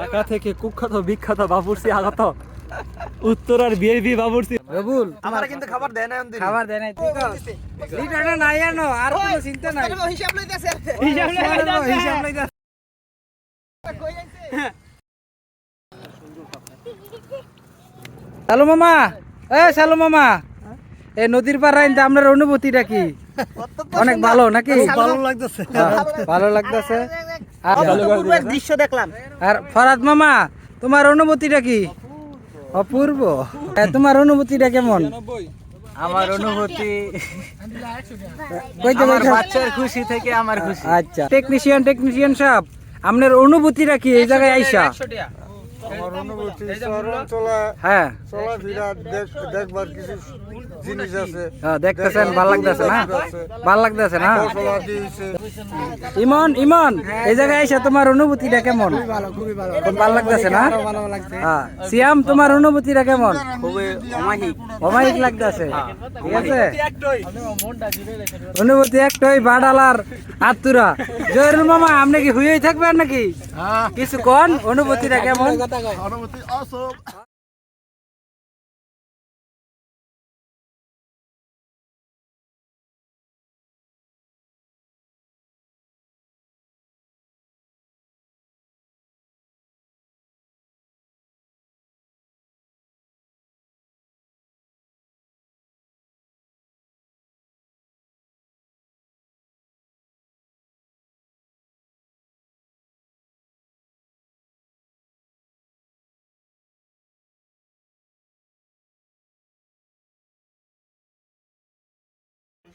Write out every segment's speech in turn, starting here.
ঢাকা থেকে কুখ্যাত বিখ্যাত বাবুর্চি আগত উত্তরার বিএবি বাবুর্চি। রবুল আমার কিন্তু খাবার দেয় না খাবার দেয় নাই ঠিক আছে লিটারটা নাই আনো আর কোনো চিন্তা নাই। হিসাব লইতেছে। হিসাব লইতাছে। হিসাব লইতাছে। সালু মামা এ সালু মামা। এই নদীর পার রাইনতে আপনার অনুভূতিটা কি? অনেক ভালো নাকি? ভালো লাগতেছে। হ্যাঁ, ভালো লাগতেছে। আর অপূর্বের দৃশ্য দেখলাম। আর ফরাদ মামা তোমার অনুভূতিটা কি? অপূর্ব। তোমার অনুভূতিটা কেমন? আমার অনুভূতি বাচ্চার খুশি থেকে আমার খুশি। আচ্ছা টেকনিশিয়ান টেকনিশিয়ান সাহেব আপনার অনুভূতিটা কি? এই জায়গায় আইসা। আমার অনুভূতি শহরাঞ্চলে হ্যাঁ। চলাফেরা দেখবার কিছু জিনিস আছে। হ্যাঁ, দেখতেছেন ভালো লাগতেছে না? ভালো লাগতেছে না? ইমন ইমন এই জায়গায় আইসা তোমার অনুভূতিটা কেমন? খুব ভালো লাগতেছে না? হ্যাঁ সিয়াম তোমার অনুভূতিটা কেমন? খুবই অমায়িক। লাগতেছে। ঠিক আছে? অনুভূতি একটাই বাডালার আত্মুরা জয়রুল মামা আপনি কি হুইয়ে থাকবেন নাকি? কিছু কোন অনুভূতিটা কেমন? অনুভূতি অসব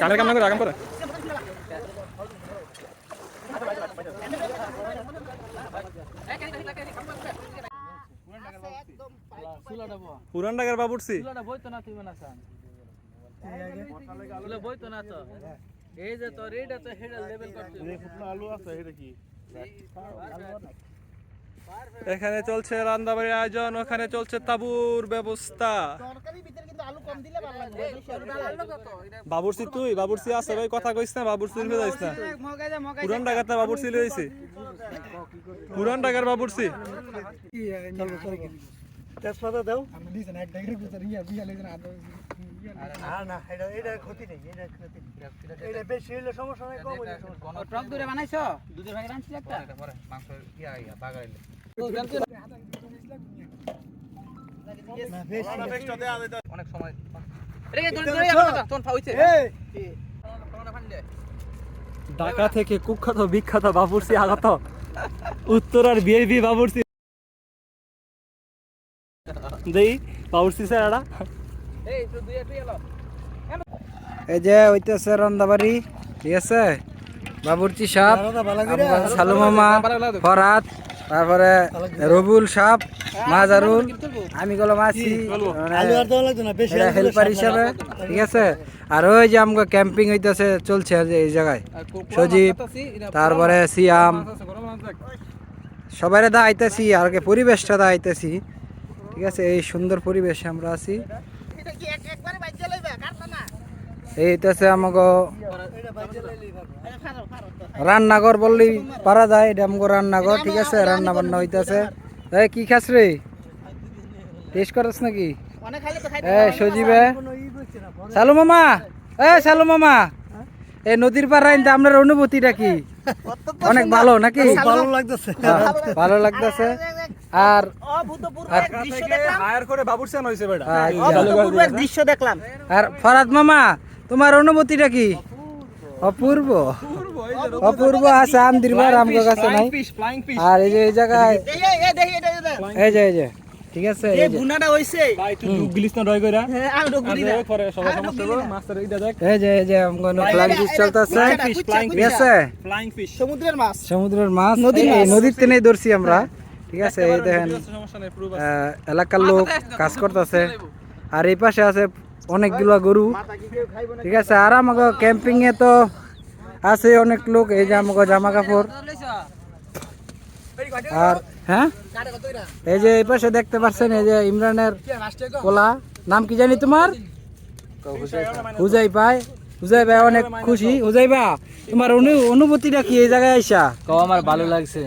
কামের কাম না করে আগাম করে। পুরান ঢাকার বাবুর্চি? এই যে তোর এইটা তো হেডা লেভেল করতে আলু আছে এটা কি এখানে চলছে রান্দাবাড়ির আয়োজন ওখানে চলছে তাবুর ব্যবস্থা। তরকারির ভিতরে কিন্তু আলু কম দিলে ভালো লাগবে বেশি আলু দিলে বাবুর্চি তুই? বাবুর্চি আছে ভাই কথা কইস না বাবুর্চি উঠে যাইস না। পুরান ঢাকাতে বাবুর্চি লইছি। পুরান ঢাকার বাবুর্চি। তেজপাতা দাও। না না এটা এটা ক্ষতি নেই এটা ক্ষতি এটা বেশি হলে সমস্যা নাই কম হলে সমস্যা টক দূরে বানাইছো? দুধের ভাগে রাঁধছিস একটা? ঢাকা থেকে কুখ্যাত বিখ্যাত বাবুর্চি আগত উত্তরার বিএবি বাবুর্চি। দেই বাবুর্চি স্যার এই যে হইতেছে রন্দাবাড়ি ঠিক আছে? বাবুর্চি সাপ সালু মামা ফরাত তারপরে রবুল সাপ মাজারুল আমি গেলাম আছি হেল্পার হিসাবে ঠিক আছে? আর ওই যে আমাকে ক্যাম্পিং হইতেছে চলছে এই জায়গায়। সজীব তারপরে সিয়াম। সবাই দা আইতেছি আর কি পরিবেশটা দা আইতেছি ঠিক আছে এই সুন্দর পরিবেশে আমরা আছি। এটা কি এক একবারে বাইজে লইবে? কাটলা না এইটাছে আমাকে এটা বাইজে লইলি ভালো খারাপ খারাপ রান্নাঘর বললেই পারা যায় এটা আমাকে রান্নাঘর ঠিক আছে রান্না বান্না হইতেছে। এই কি খাস রে? টেস্ট করছ নাকি? অনেক খাইলে তো খাইতে এ সজীবে। সালু মামা এ সালু মামা। এই নদীর পাড় আইনতে আপনার অনুভূতিটা কি? অনেক ভালো নাকি? ভালো লাগতেছে। হ্যাঁ, ভালো লাগতেছে। আর। দৃশ্য দেখলাম। আর ফরাদ মামা তোমার অনুভূতিটা কি? অপূর্ব। অপূর্ব। আছে আমদির বার আমগো কাছে নাই। আর এই যে এই জায়গায় এই যে এই যে ঠিক আছে এই বুনাটা হইছে। ভাই তুই গিলিস না রয় কইরা। হ্যাঁ আমি তো গুলি না। পরে সমস্যা মাস্টার এইটা দেখ। এই যে এই যে আমগো ফ্লাইং ফিশ চলতেছে। flying ঠিক আছে ফ্লাইং ফিশ সমুদ্রের মাছ। সমুদ্রের মাছ নদীর নদীর তেনেই ধরছি আমরা। ঠিক আছে এই দেখেন এলাকার লোক কাজ করতেছে। আর এই পাশে আছে অনেকগুলো গরু। ঠিক আছে আর আমাকে ক্যাম্পিং এ তো আছে অনেক লোক এই যে আমাকে জামা কাপড়। আর হ্যাঁ? এই যে এই পাশে দেখতে পাচ্ছেন এই যে ইমরানের কোলা নাম কি জানি তোমার? হুজাই পাই হুজাই ভাই অনেক খুশি। হুজাই বা তোমার অনু- অনুভূতিটা কি এই জায়গায় আইসা? আমার ভালো লাগছে।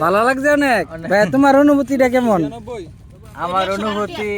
ভালো লাগছে অনেক? ভাই তোমার অনুভূতিটা কেমন? আমার অনুভূতি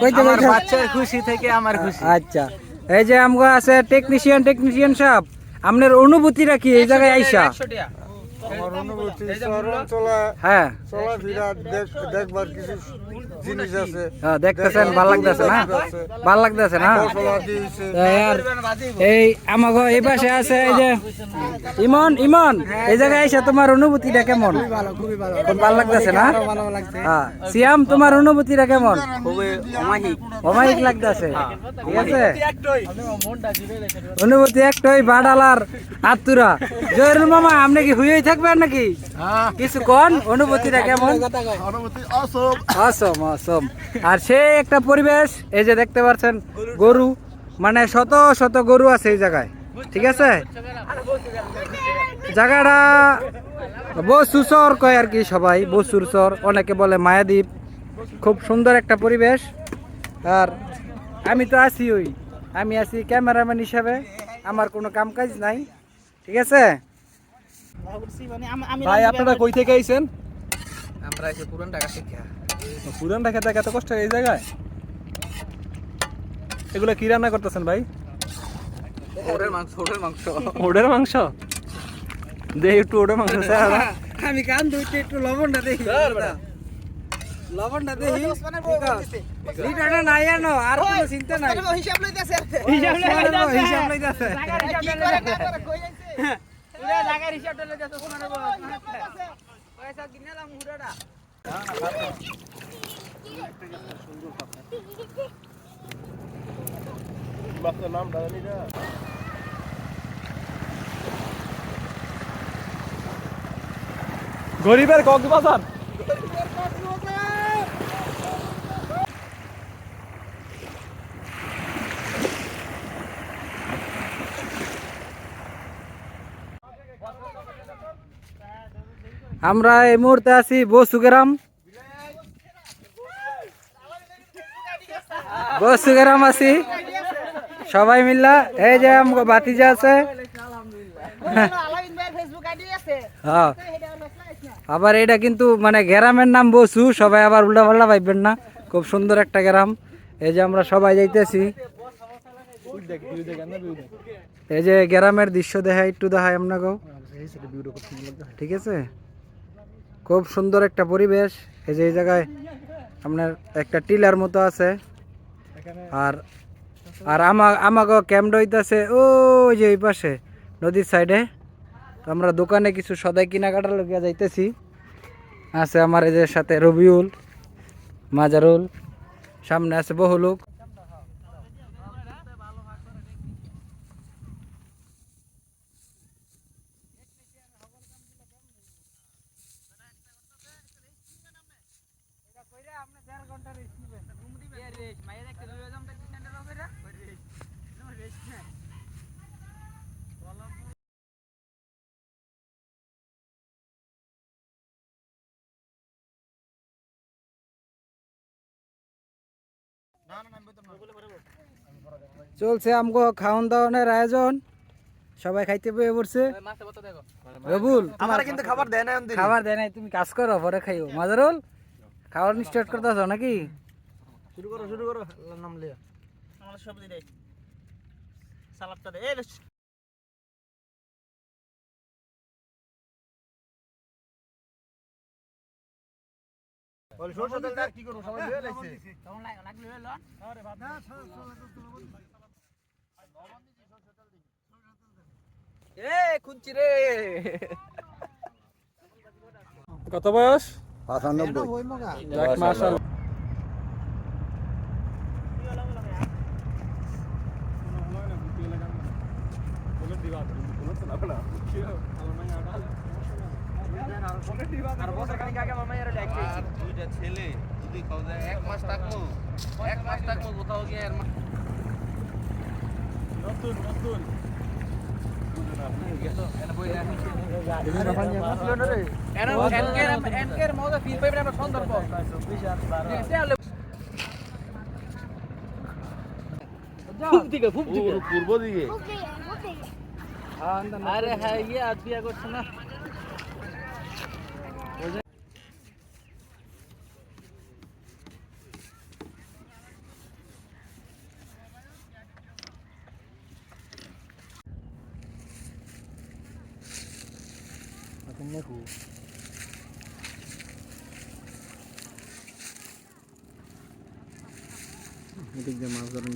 কইতে আমার বাচ্চার খুশি থেকে আমার খুশি। আচ্ছা। এই যে আমগো আছে টেকনিশিয়ান টেকনিশিয়ান সাহেব আপনার অনুভূতিটা কি এই জায়গায় আইসা? আমার অনুভূতি শহরাঞ্চলে হ্যাঁ। চলাফেরা দেখবার কিছু জিনিস আছে। হ্যাঁ, দেখতেছেন ভালো লাগতেছে না? ভালো লাগতেছে না? এই আর এই পাশে আছে এই যে ইমন ইমন এই জায়গায় আইসা তোমার অনুভূতিটা কেমন? খুব ভালো লাগতেছে না? হ্যাঁ সিয়াম তোমার অনুভূতিটা কেমন? খুবই অমায়িক। লাগতেছে। ঠিক আছে? অনুভূতি একটাই বাডালার আত্মুরা। জয়রুল মামা আপনি কি হুইয়াই থাকবেন? নাকি? কিছু কন অনুভূতিটা কেমন? অসম অসম আর সে একটা পরিবেশ এই যে দেখতে পাচ্ছেন গরু। মানে শত শত গরু আছে এই জায়গায়। ঠিক আছে? জায়গাটা বসুচর কয় আর কি সবাই বসুর চর। অনেকে বলে মায়াদ্বীপ। খুব সুন্দর একটা পরিবেশ। আর আমি তো আছি ওই। আমি আছি ক্যামেরাম্যান হিসাবে। আমার কোনো কাম কাজ নাই। ঠিক আছে? ভাই আপনারা কই থেকে আইছেন? আমরা আছি পুরান ঢাকা থেকে পুরান ঢাকা থেকে এত কষ্ট এই জায়গায়? এগুলো কি রান্না করতেছেন ভাই? ওরের মাংস ওরের মাংস। ওডের মাংস? দে একটু ওডের মাংস স্যার আমি কান ধুইতে একটু লবণটা দেখি। লবণটা দেখি। লিটারটা নাই আনো আর কোনো চিন্তা নাই। হিসাব লইতেছে। হিসাব লইতাছে। হিসাব লইতাছে। কি করে না করে কই যাইছে না বস পয়সা কিনালাম হুড়াটা গরিবের কক্সবাজার। আমরা এই মুহূর্তে আছি বসুগ্রাম। বসুগ্রাম আছি। সবাই মিল্লা, এই যে আমাকে বাতিজা আছে। হ্যাঁ। আবার এটা কিন্তু মানে গ্রামের নাম বসু, সবাই আবার উল্টা পাল্টা পাইবেন না। খুব সুন্দর একটা গ্রাম। এই যে আমরা সবাই যাইতেছি। এই যে গ্রামের দৃশ্য দেখায় একটু দেখায় আপনাকেও। ঠিক আছে? খুব সুন্দর একটা পরিবেশ। এই যে এই জায়গায় আপনার একটা টিলার মতো আছে। আর আর আমা আমাকে ক্যাম্প হইতেছে ওই যে ওই পাশে, নদীর সাইডে। তো আমরা দোকানে কিছু সদাই কেনাকাটা লোকিয়া যাইতেছি। আছে আমার এদের সাথে রবিউল, মাজারুল, সামনে আছে বহু লোক। চলছে আমগো খাওয়ান দাওয়ানের আয়োজন। সবাই খাইতে পেয়ে পড়ছে। রবুল আমার কিন্তু খাবার দেয় না খাবার দেয় নাই তুমি কাজ করো পরে খাইও। মাজারুল? খাবার স্টার্ট করতেছ নাকি? শুরু করো শুরু করো আল্লাহর নাম লিয়া আমার সবজি দে সালাদটা দে। এই কি করব সবাই লাগছে তখন লাগ- লাগলে হলো লন। এ খুঁজছি রে। কত বয়স? পাঁচানব্বই। ছেলে যদি এক মাস থাকব এক মাস থাকব কোথাও গিয়ে নতুন নতুন। পূর্ব- দিকে আরে হ্যাঁ ইয়ে আজ বিয়া করছে না। এদিক দিয়ে মাছ ধরেন